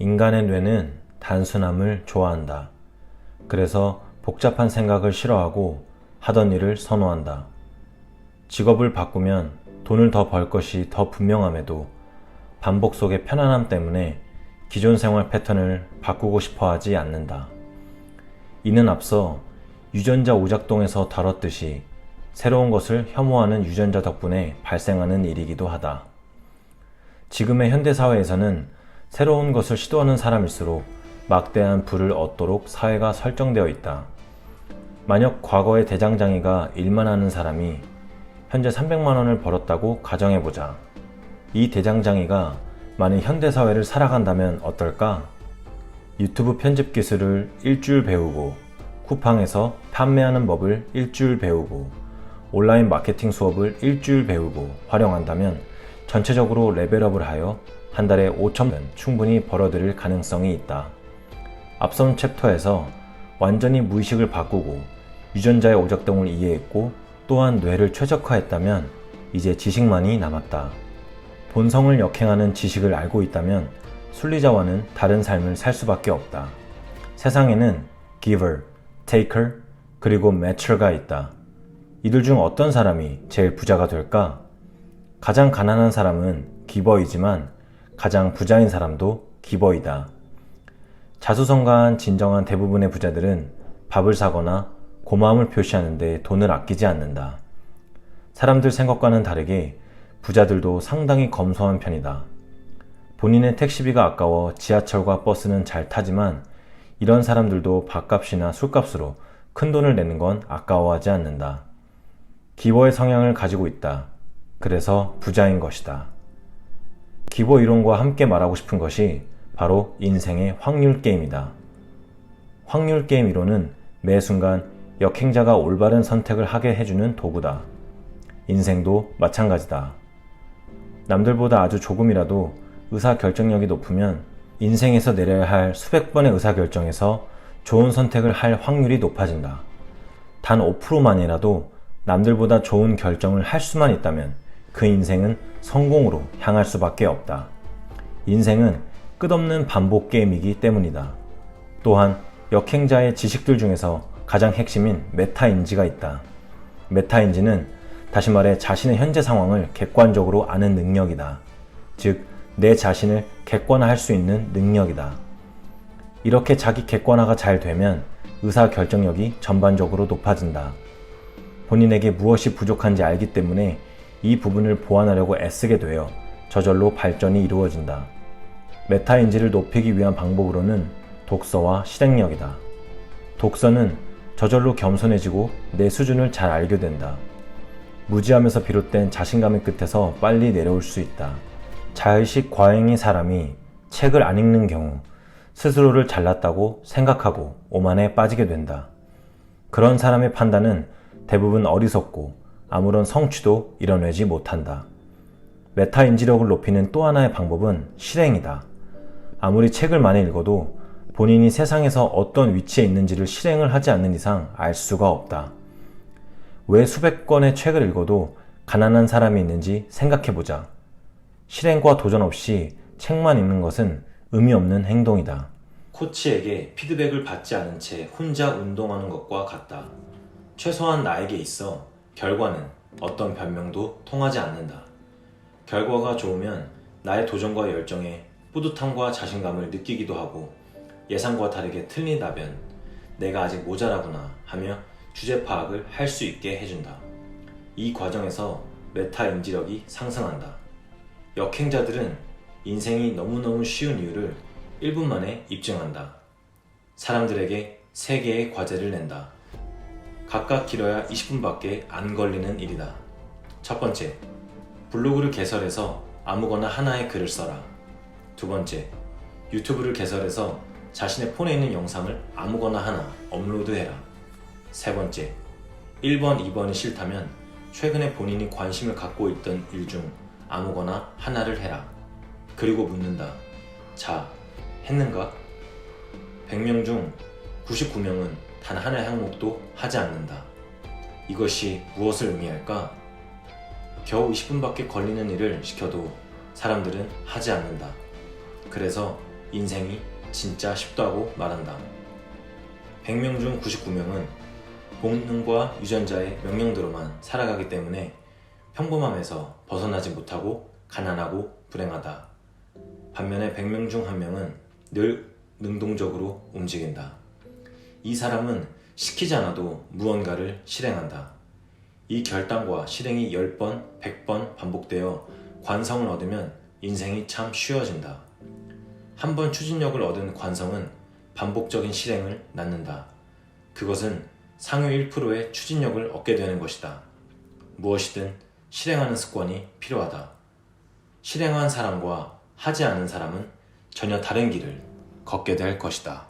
인간의 뇌는 단순함을 좋아한다. 그래서 복잡한 생각을 싫어하고 하던 일을 선호한다. 직업을 바꾸면 돈을 더 벌 것이 더 분명함에도 반복 속의 편안함 때문에 기존 생활 패턴을 바꾸고 싶어 하지 않는다. 이는 앞서 유전자 오작동에서 다뤘듯이 새로운 것을 혐오하는 유전자 덕분에 발생하는 일이기도 하다. 지금의 현대사회에서는 새로운 것을 시도하는 사람일수록 막대한 부를 얻도록 사회가 설정되어 있다. 만약 과거의 대장장이가 일만 하는 사람이 현재 300만 원을 벌었다고 가정해보자. 이 대장장이가 만일 현대사회를 살아간다면 어떨까? 유튜브 편집 기술을 일주일 배우고, 쿠팡에서 판매하는 법을 일주일 배우고, 온라인 마케팅 수업을 일주일 배우고 활용한다면 전체적으로 레벨업을 하여 한 달에 5천원 충분히 벌어들일 가능성이 있다. 앞선 챕터에서 완전히 무의식을 바꾸고 유전자의 오작동을 이해했고 또한 뇌를 최적화했다면 이제 지식만이 남았다. 본성을 역행하는 지식을 알고 있다면 순리자와는 다른 삶을 살 수밖에 없다. 세상에는 giver, taker, 그리고 matcher가 있다. 이들 중 어떤 사람이 제일 부자가 될까? 가장 가난한 사람은 기버이지만 가장 부자인 사람도 기버이다. 자수성가한 진정한 대부분의 부자들은 밥을 사거나 고마움을 표시하는데 돈을 아끼지 않는다. 사람들 생각과는 다르게 부자들도 상당히 검소한 편이다. 본인의 택시비가 아까워 지하철과 버스는 잘 타지만 이런 사람들도 밥값이나 술값으로 큰 돈을 내는 건 아까워하지 않는다. 기버의 성향을 가지고 있다. 그래서 부자인 것이다. 기버 이론과 함께 말하고 싶은 것이 바로 인생의 확률 게임이다. 확률 게임 이론은 매 순간 역행자가 올바른 선택을 하게 해주는 도구다. 인생도 마찬가지다. 남들보다 아주 조금이라도 의사 결정력이 높으면 인생에서 내려야 할 수백 번의 의사 결정에서 좋은 선택을 할 확률이 높아진다. 단 5%만이라도 남들보다 좋은 결정을 할 수만 있다면 그 인생은 성공으로 향할 수밖에 없다. 인생은 끝없는 반복 게임이기 때문이다. 또한 역행자의 지식들 중에서 가장 핵심인 메타인지가 있다. 메타인지는 다시 말해 자신의 현재 상황을 객관적으로 아는 능력이다. 즉, 내 자신을 객관화할 수 있는 능력이다. 이렇게 자기 객관화가 잘 되면 의사 결정력이 전반적으로 높아진다. 본인에게 무엇이 부족한지 알기 때문에 이 부분을 보완하려고 애쓰게 되어 저절로 발전이 이루어진다. 메타인지를 높이기 위한 방법으로는 독서와 실행력이다. 독서는 저절로 겸손해지고 내 수준을 잘 알게 된다. 무지함에서 비롯된 자신감의 끝에서 빨리 내려올 수 있다. 자의식 과잉의 사람이 책을 안 읽는 경우 스스로를 잘났다고 생각하고 오만에 빠지게 된다. 그런 사람의 판단은 대부분 어리석고 아무런 성취도 이뤄내지 못한다. 메타 인지력을 높이는 또 하나의 방법은 실행이다. 아무리 책을 많이 읽어도 본인이 세상에서 어떤 위치에 있는지를 실행을 하지 않는 이상 알 수가 없다. 왜 수백 권의 책을 읽어도 가난한 사람이 있는지 생각해보자. 실행과 도전 없이 책만 읽는 것은 의미 없는 행동이다. 코치에게 피드백을 받지 않은 채 혼자 운동하는 것과 같다. 최소한 나에게 있어 결과는 어떤 변명도 통하지 않는다. 결과가 좋으면 나의 도전과 열정에 뿌듯함과 자신감을 느끼기도 하고 예상과 다르게 틀린다면 내가 아직 모자라구나 하며 주제 파악을 할 수 있게 해준다. 이 과정에서 메타 인지력이 상승한다. 역행자들은 인생이 너무너무 쉬운 이유를 1분 만에 입증한다. 사람들에게 3개의 과제를 낸다. 각각 길어야 20분밖에 안 걸리는 일이다. 첫 번째, 블로그를 개설해서 아무거나 하나의 글을 써라. 두 번째, 유튜브를 개설해서 자신의 폰에 있는 영상을 아무거나 하나 업로드해라. 세 번째, 1번, 2번이 싫다면 최근에 본인이 관심을 갖고 있던 일 중 아무거나 하나를 해라. 그리고 묻는다. 자, 했는가? 100명 중 99명은 단 하나의 항목도 하지 않는다. 이것이 무엇을 의미할까? 겨우 20분밖에 걸리는 일을 시켜도 사람들은 하지 않는다. 그래서 인생이 진짜 쉽다고 말한다. 100명 중 99명은 본능과 유전자의 명령대로만 살아가기 때문에 평범함에서 벗어나지 못하고 가난하고 불행하다. 반면에 100명 중 1명은 늘 능동적으로 움직인다. 이 사람은 시키지 않아도 무언가를 실행한다. 이 결단과 실행이 10번, 100번 반복되어 관성을 얻으면 인생이 참 쉬워진다. 한 번 추진력을 얻은 관성은 반복적인 실행을 낳는다. 그것은 상위 1%의 추진력을 얻게 되는 것이다. 무엇이든 실행하는 습관이 필요하다. 실행한 사람과 하지 않은 사람은 전혀 다른 길을 걷게 될 것이다.